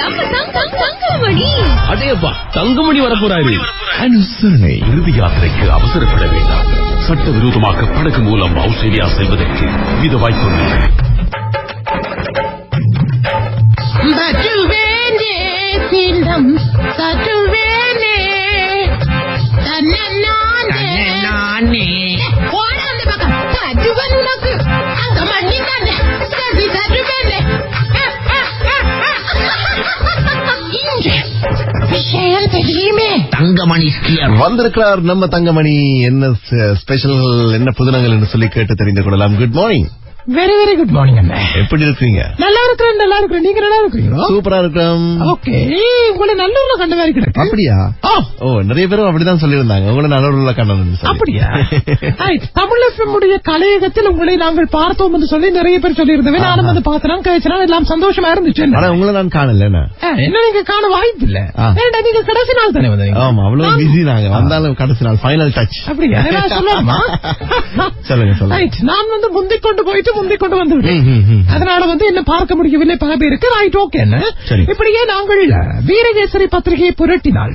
தங்கமணி. அடேப்பா தங்கமணி வரப்போறாரு. அனுசரணை இறுதி யாத்திரைக்கு அவசரப்பட வேண்டாம். சட்டவிரோதமாக படகு மூலம் ஆஸ்திரேலியா செல்வதற்கு வித வாய்ப்புள்ளது தெரியுமே. தங்கமணி வந்திருக்கிறார் நம்ம தங்கமணி. என்ன ஸ்பெ- ஸ்பெஷல் என்ன புதினங்கள் என்று சொல்லி கேட்டு தெரிந்து கொள்ளலாம். Good morning very very good morning அண்ணே. எப்படி இருக்கீங்க நல்லா இருக்கிறேன் நல்லா இருக்கிறேன். நீங்க நல்லா இருக்கிறீங்களா? சூப்பரா இருக்கிறோம். ஓகே. உங்களை நல்லூர்ல கண்ட மாதிரி கிடக்கு. அப்படியா? ஓ நிறைய பேரும் அப்படிதான் சொல்லியிருந்தாங்க. உங்களை நல்லூர்ல கண்ணன் அப்படியா. தமிழ் உடைய கலையகத்தில் உங்களை நாங்கள் பார்த்தோம் என்று சொல்லி நிறைய பேர் சொல்லியிருந்தவே. நானும் வந்து பார்த்தேன். கேட்கிறேன் எல்லாம் சந்தோஷமா இருந்துச்சு? ஆனா உங்களை நான் காணல என்ன? நீங்க காண வாய்ப்பு இல்ல. நீங்க கடைசி நாள் தானே வந்தீங்க? ஆமா அவ்வளவு பிஸி நாங்க. வந்தாலும் கடைசி நாள் ஃபைனல் டச் அப்படியா? சொல்லுங்க, சொல்லுங்க. நான் வந்து முந்திக் கொண்டு போயிட்டு முந்திக் கொண்டு வந்து. அதனால வந்து என்ன பார்க்க முடியவில்லை பல பேருக்கு ரைட் ஓகே. இப்படியே நாங்கள் வீரகேசரி பத்திரிகையை புரட்டினால்.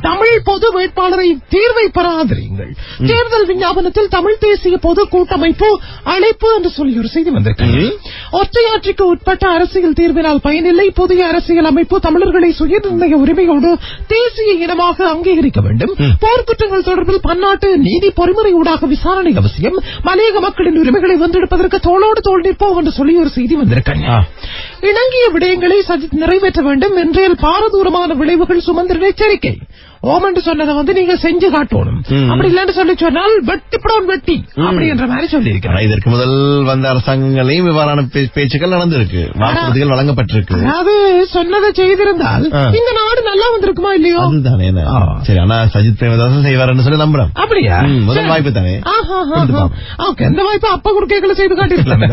தமிழ் பொது வேட்பாளரை தீர்வை பெறாதிருங்கள். தேர்தல் விஞ்ஞாபனத்தில் தமிழ் தேசிய பொது கூட்டமைப்பு அழைப்பு என்று சொல்லி ஒரு செய்தி வந்திருக்கிறது. ஒற்றையாட்சிக்கு உட்பட்ட அரசியல் தீர்வினால் பயனில்லை. புதிய அரசியல் அமைப்பு தமிழர்களை சுயநிர்ணய உரிமையோடு தேசிய இனமாக அங்கீகரிக்க வேண்டும். போர்க்குற்றங்கள் தொடர்பில் பன்னாட்டு நீதி பொறிமுறை ஊடாக விசாரணை அவசியம். மலையக மக்களின் உரிமைகளை வென்றெடுப்பதற்கு தோளோடு தோள் நிற்போம் என்று சொல்லி ஒரு செய்தி வந்திருக்காங்க ஆ. இணங்கிய விடயங்களை சஜித் நிறைவேற்ற வேண்டும். என்றேல் பாரதூரமான விளைவுகள் சுமந்திர எச்சரிக்கை. ஓம் என்று சொன்னதை வந்து நீங்க செஞ்சு காட்டணும். அப்படி இல்லன்னு சொல்லி சொன்னால் வெட்டிப்படம் வெட்டி அப்படி என்ற மாதிரி சொல்லி இதற்கு முதல் வந்த அரசாங்கங்களையும் இவ்வாறான பேச்சுக்கள் நடந்திருக்கு. வாக்குறுதிகள் வழங்கப்பட்டிருக்கு. அதாவது சொன்னதை செய்திருந்தால். இந்த நாடு நல்லா வந்திருக்குமா இல்லையோ? அதுதானே. சரி ஆனா சஜித் பிரேமதாசன் செய்வார்னு சொல்லி நம்புறேன் அப்படியா? முதல். வாய்ப்பு தானே. ஓகே இந்த வாய்ப்பு அப்ப குறுக்கேக்களை செய்து காட்டியிருக்கலாம்.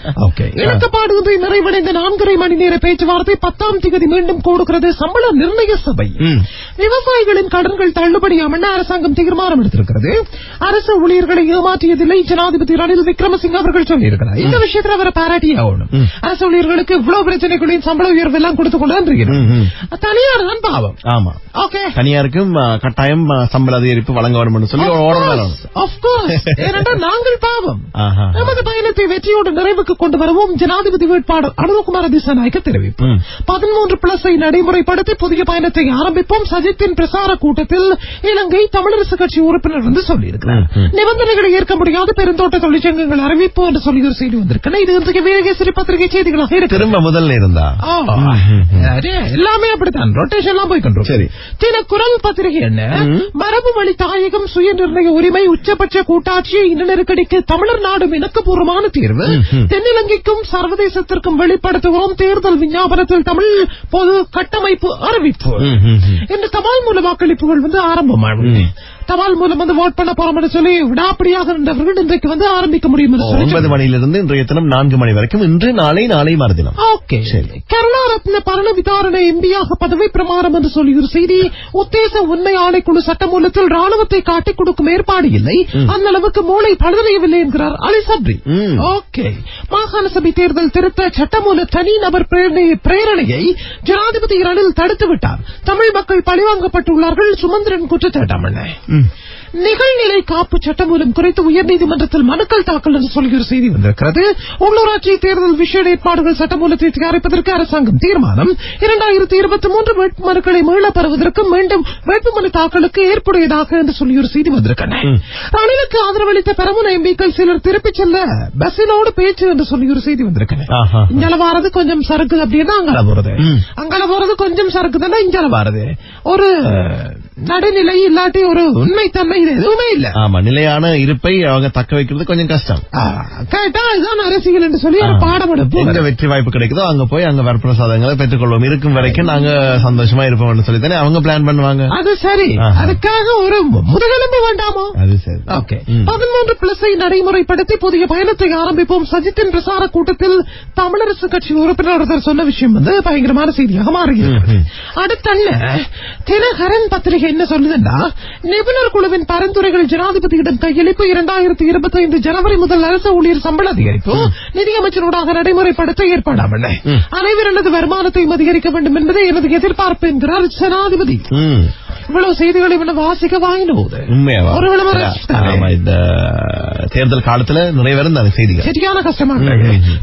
ஓகே இணக்கப்பாடு ஒன்றை நிறைவடைந்த நான்கரை மணி நேர பேச்சுவார்த்தை பத்தாம் திகதி மீண்டும் கூடுகிறது சம்பள நிர்ணய சபை. விவசாயிகளின் கடன்கள் தள்ளுபடியாமென அரசாங்கம் தீர்மானம் எடுத்திருக்கிறது. அரசு ஊழியர்களை ஏமாற்றியதில்லை ஜனாதிபதி ரணில் விக்ரமசிங்க அவர்கள் சொல்லியிருக்கிறார். இந்த விஷயத்துல அவரை பாராட்டியே ஆகணும். அரசு ஊழியர்களுக்கு இவ்வளவு பிரச்சனைகளையும் சம்பள உயர்வு எல்லாம் கொடுத்து கொண்டு தனியார் தான் பாவம் ஆமா. ஓகே தனியாருக்கும் கட்டாயம் சம்பள அதிகரிப்பு வழங்க வேண்டும் சொல்லி நாங்கள் பாவம். நமது பயணத்தை வெற்றியோடு நிறைவுக்கு கொண்டு வரவும். ஜனாதிபதி வேட்பாளர் அனுரகுமார திசாநாயக்க தெரிவிப்பு. பதிமூன்று பிளஸை நடைமுறைப்படுத்தி புதிய பயணத்தை ஆரம்பிப்போம். சஜித்தின் பிரசார கூட்டத்தில் இலங்கை தமிழரசு கட்சி உறுப்பினர் வந்து சொல்லியிருக்கிறார். நிபந்தனைகளை ஏற்க முடியாத. பெருந்தோட்ட தொழிற்சங்கங்கள் அறிவிப்பு என்று சொல்லி ஒரு செய்தி வந்திருக்கிறது இது இன்றைக்கு வீரகேசரி பத்திரிகை செய்திகளாக இருக்கு திரும்ப முதல்ல இருந்தா? எல்லாமே அப்படித்தான். ரொட்டேஷன் எல்லாம் போய் கொண்டு சரி. தின குரல் பத்திரிகை என்ன? மரபு வழி தாயகம் சுய நிர்ணய உரிமை உச்சபட்ச கூட்டாட்சி இன நெருக்கடிக்கு தமிழர் நாடும் இணக்கபூர்வமான தீர்வு. தென்னிலங்கைக்கும் சர்வதேசத்திற்கும் வெளிப்படுத்துவோம் தேர்தல் விஞ்ஞாபனத்தில் தமிழ் பொது கட்டமைப்பு அறிவிப்பு. இந்த தபால் மூல வாக்களிப்புகள் வந்து ஆரம்பமாகும். தபால் மூலம் வந்து ஓட் பண்ண போறோம் என்று சொல்லி விடாப்படியாக இருந்தவர்கள் இன்றைக்கு வந்து ஆரம்பிக்க முடியும் ஒன்பது மணியிலிருந்து இன்றைய தினம் நான்கு மணி வரைக்கும் இன்று நாளை நாளை மறுதினம். ஓகே. கருணாரத்ன பரண விதாரணை எம்பியாக பதவி பிரமாணம் என்று சொல்லி ஒரு செய்தி உத்தேச உண்மை ஆணைக்குழு சட்டமூலத்தில் ராணுவத்தை காட்டிக் கொடுக்கும் ஏற்பாடு இல்லை. அந்த அளவுக்கு மூளை பழுதடையவில்லை என்கிறார் அலி சப்ரி. ஓகே. மாகாண சபை தேர்தல் திருத்த சட்டமூல தனி நபர் பிரேரணை- பிரேரணையை ஜனாதிபதி ரணில் தடுத்து விட்டார் தமிழ் மக்கள் பழிவாங்கப்பட்டுள்ளார்கள். சுமந்திரன் குற்றச்சாட்டாம் நிகழ்நிலை காப்பு சட்டமூலம் குறித்து உயர்நீதிமன்றத்தில் மனுக்கள் தாக்கல் என்று சொல்லி ஒரு செய்தி வந்திருக்கிறது. உள்ளூராட்சி தேர்தல் விஷய ஏற்பாடுகள் சட்டமூலத்தை தயாரிப்பதற்கு அரசாங்கம் தீர்மானம். இரண்டாயிரத்தி இருபத்தி மூன்று வேட்புமனுக்களை மீளப் பெறுவதற்கு மீண்டும் வேட்புமனு தாக்கலுக்கு ஏற்புடையதாக என்று சொல்லி ஒரு செய்தி வந்திருக்கின்றன ரணிலுக்கு ஆதரவளித்த பெரமுன எம்பிக்கள் சிலர் திருப்பிச் செல்ல பஸ்ஸினோடு பேச்சு என்று சொல்லி ஒரு செய்தி வந்திருக்கின்றன ஆஹா. இங்கால வாரது கொஞ்சம் சரக்கு அப்படின்னா அங்கால போறது. அங்கால போறது கொஞ்சம் சரக்கு தானே இங்கால வாரது. ஒரு நடுநிலை இல்லாட்டி ஒரு உண்மைத்தன்மை இது எதுவுமே இல்ல. ஆமா நிலையான இருப்பை அவங்க தக்க வைக்கிறது கொஞ்சம் கஷ்டம். கேட்டா இதுதான் அரசியல் என்று சொல்லி ஒரு பாடம் எங்க எடுப்போம் வெற்றி வாய்ப்பு கிடைக்குதோ அங்க போய் அங்க வரப்பிரசாதங்களை பெற்றுக்கொள்வோம். இருக்கும் வரைக்கும் நாங்க சந்தோஷமா இருப்போம்னு சொல்லி தானே அவங்க பிளான் பண்ணுவாங்க. அது சரி. அதுக்காக ஒரு முதுகெலும்பு வேண்டாமோ? அது சரி. பதிமூன்று பிளஸை நடைமுறைப்படுத்தி புதிய பயணத்தை ஆரம்பிப்போம். சஜித்தின் பிரசார கூட்டத்தில் தமிழரசு கட்சி உறுப்பினர் ஒருத்தர் சொன்ன விஷயம் வந்து பயங்கரமான செய்தியாக மாறுகிறது. அடுத்தண்ண தினகரன் பத்திரிகை என்ன சொல்லுதுன்னா நிபுணர் குழுவின் பரிந்துரைகள் ஜனாதிபதியிடம் கையளிப்பு இரண்டாயிரத்தி இருபத்தி ஐந்து ஜனவரி முதல் அரசு ஊழியர் சம்பள அதிகரிப்பு நிதியமைச்சரோடாக நடைமுறைப்படுத்த ஏற்பாடாமல்ல அனைவரது வருமானத்தையும் அதிகரிக்க வேண்டும் என்பதே எனது எதிர்பார்ப்பு என்கிறார் ஜனாதிபதி. இவ்வளவு செய்திகளை இவன வாசிக்க வாங்கினோது உண்மையாவா ஒரு விளம்பரம் ஆமா, இந்த தேர்தல் காலத்துல நிறைவேறும் அந்த செய்திகள் சரியான கஷ்டமா.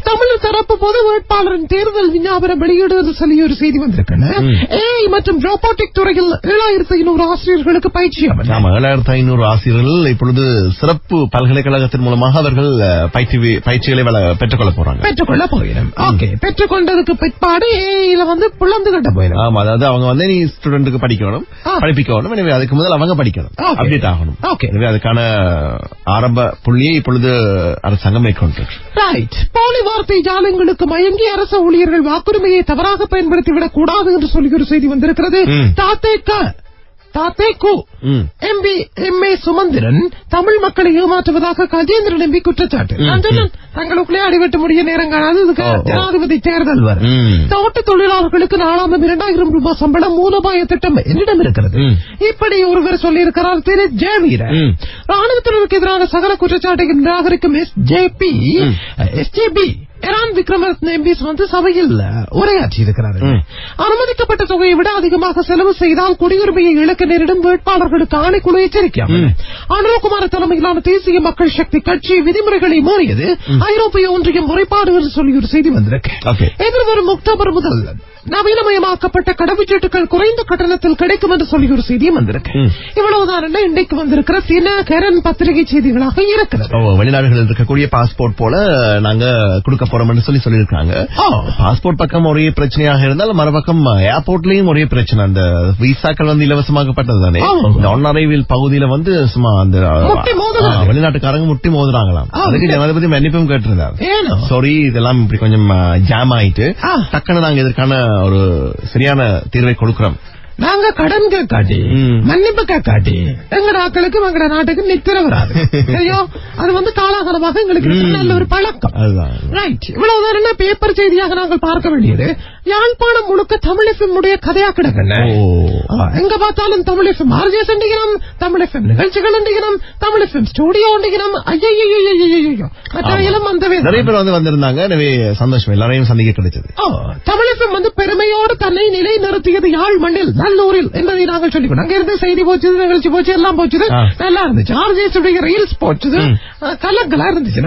தமிழ் தரப்பு பொது வேட்பாளரின் தேர்தல் விஞ்ஞாபனம் வெளியிடுவது சொல்லி ஒரு செய்தி வந்திருக்குன்னு ஏஐ மற்றும் ரோபோட்டிக் துறையில் ஏழாயிரத்தி ஐநூறு ஆசிரியர்களுக்கு பயிற்சி. ஆமா ஏழாயிரத்தி ஐநூறு ஆசிரியர்கள் இப்பொழுது சிறப்பு பல்கலைக்கழகத்தின் மூலமாக அவர்கள் பயிற்சி பயிற்சிகளை பெற்றுக்கொள்ள போறாங்க பெற்றுக்கொள்ள போயிடும் ஓகே பெற்றுக்கொண்டதுக்கு பிற்பாடு ஏஐல வந்து புலந்து கட்ட போயிடும் ஆமா அதாவது அவங்க வந்து நீ ஸ்டூடெண்ட்டுக்கு படிக்கணும். படிப்பிக்கணும் எனவே அதுக்கு முதல் அவங்க படிக்கணும். அப்டேட் ஆகணும் Okay. எனவே அதுக்கான ஆரம்ப புள்ளியை இப்பொழுது அரசாங்கம் மேற்கொண்டு ரைட் போலி வார்த்தை ஜாலங்களுக்கு மயங்கி அரசு ஊழியர்கள் வாக்குரிமையை தவறாக பயன்படுத்திவிடக் கூடாது என்று சொல்லி ஒரு செய்தி வந்திருக்கிறது. தாத்தேக்க தாத்தேக்கு ம். MP M A Sumanthiran Tamil மக்களை ஏமாற்றுவதாக கஜேந்திரன் எம்பி குற்றச்சாட்டு நான் சொன்னேன் தங்களுக்குள்ளே அடிபட்டு முடிய நேரம் காணாது இதுக்கு. ஜனாதிபதி தேர்தல் வரும். தோட்ட தொழிலாளர்களுக்கு நாளாந்தம் இரண்டாயிரம் ரூபாய் சம்பளம் மூலோபாய திட்டம் என்னிடம் இருக்கிறது. இப்படி ஒருவர் சொல்லியிருக்கிறார் திரு ஜெயவீரன். ராணுவத்தினருக்கு எதிரான சகல குற்றச்சாட்டுகள் நிராகரிக்கும் S J P S J P Eran Wickramaratne MPs வந்து சபையில் உரையாற்றி இருக்கிறார்கள். அனுமதிக்கப்பட்ட தொகையை விட அதிகமாக செலவு செய்தால் குடியுரிமையை இழக்க நேரிடும் வேட்பாளர்களுக்கு ஆணைக்குழு எச்சரிக்கை அனுரகுமார தலைமையிலான தேசிய மக்கள் சக்தி கட்சி விதிமுறைகளை மீறியது ஐரோப்பிய ஒன்றியம் முறைப்பாடு என்று சொல்லி ஒரு செய்தி வந்திருக்கு. எதிர்வரும் அக்டோபர் முதல் நவீனமயமாக்கப்பட்ட கடவுச்சீட்டுகள் குறைந்த கட்டணத்தில் கிடைக்கும் என்று சொல்லி ஒரு செய்தியும் வந்திருக்கு. இவ்வளவுதான் இன்றைக்கு வந்திருக்கிற தினகரன் பத்திரிகை செய்திகளாக இருக்கிறது. வெளிநாடுகளில் இருக்கக்கூடிய பாஸ்போர்ட் போல நாங்க கொடுக்க போறோம் என்று சொல்லி சொல்லியிருக்காங்க. பாஸ்போர்ட் பக்கம் ஒரே பிரச்சனையாக இருந்தால் மறுபக்கம் ஏர்போர்ட்லயும் ஒரே பிரச்சனை. அந்த விசாக்கள் வந்து இலவசமாக்கப்பட்டது தானே? அரைவில் பகுதியில வந்து சும்மா அந்த வெளிநாட்டுக்காரங்க முட்டி மோதுறாங்களாம். அதுக்கு. ஜனாதிபதி மன்னிப்பும் கேட்டிருந்தார். சாரி இதெல்லாம் இப்படி கொஞ்சம் ஜாம் ஆயிட்டு. டக்குன்னு நாங்க இதற்கான ஒரு சரியான தீர்வை கொடுக்கிறோம். நாங்க கடன் கேட்காட்டி. மன்னிப்பு கேட்காட்டி எங்கட ஆக்களுக்கு எங்கட நாட்டுக்கு நித்திர வராது. ஐயோ அது வந்து காலாகாலமாக எங்களுக்கு நல்ல ஒரு பழக்கம். ரைட் இவ்வளவுதான் என்ன பேப்பர் செய்தியாக நாங்கள் பார்க்க வேண்டியது? யாழ்ப்பாணம் முழுக்க தமிழ் எஃப்எம் உடைய கதையா ஆ, எங்க பார்த்தாலும் Tamil FM R G S உண்டிகணும் Tamil FM நிகழ்ச்சிகள் உண்டிகணும் தமிழ் எஃப்எம் ஸ்டுடியோ உண்டிகணும் ஐயோ மற்றையிலும் வந்தவே. நிறைய பேர் வந்து வந்திருந்தாங்க. எனவே சந்தோஷம். எல்லாரையும் சந்திக்க கிடைச்சது ஓ, தமிழ் எஃப்எம் வந்து பெருமையோடு தன்னை நிலைநிறுத்தியது யாழ் மண்ணில் நல்லூரில் என்பதை நாங்கள் சொல்லிக்கணும் அங்க இருந்து செய்தி போச்சு நிகழ்ச்சி போச்சு எல்லாம் போச்சு. நல்லா இருந்துச்சு. ஆர்ஜிஎஸ் உடைய ரீல்ஸ் போச்சு ம். கலங்களா இருந்துச்சு.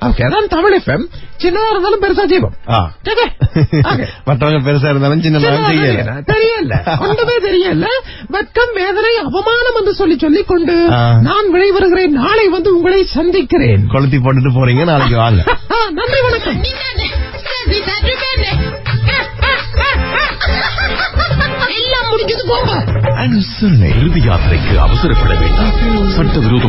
ஓகே அதான் தமிழ் எஃப்எம் சின்னதா இருந்தாலும் பெருசா. Okay. மற்றவங்க பெருசா இருந்தாலும் சின்ன சின்னதா தெரியல. தெரியல. ஒன்றுமே தெரியல. வெட்கம் வேதனை அவமானம் என்று சொல்லி சொல்லிக் கொண்டு. நான் விடைபெறுகிறேன் நாளை வந்து உங்களை சந்திக்கிறேன். கொளுத்தி போட்டுட்டு போறீங்க நாளைக்கு வாங்க. நன்றி வணக்கம். எல்லாம் முடிஞ்சது போங்க. இறுதி யாத்திரைக்கு அவசரப்பட வேண்டாம். சட்டவிரோதமாக